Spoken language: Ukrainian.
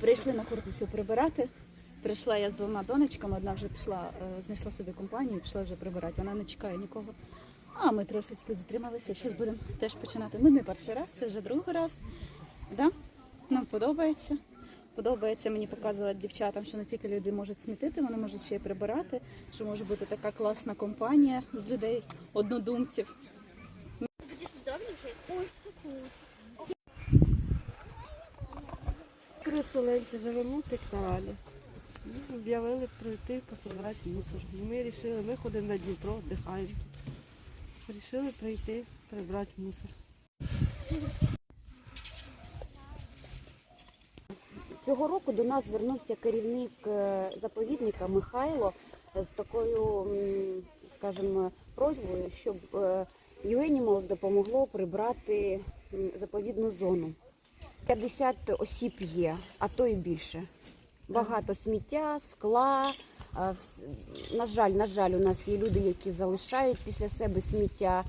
Прийшли на Хортицю прибирати. Прийшла я з двома донечками, одна вже пішла, е, знайшла собі компанію, пішла вже прибирати. Вона не чекає нікого. А ми трошечки затрималися. Зараз будемо теж починати. Ми не перший раз, це вже другий раз. Да? Нам подобається. Подобається мені показувати дівчатам, що не тільки люди можуть смітити, вони можуть ще й прибирати, що може бути така класна компанія з людей, однодумців. Переселенці живемо в Піктавалі. Ми Об'явили прийти пособирати мусор. Ми вирішили, ми ходимо на Дніпро, віддихаємо. Вирішили прийти, прибрати мусор. Цього року до нас звернувся керівник е, заповідника Михайло з такою, скажімо, просьбою, щоб е, UAnimals допомогло прибрати заповідну зону. 50 осіб є, а то і більше. Багато сміття, скла. На жаль, на жаль, у нас є люди, які залишають після себе сміття.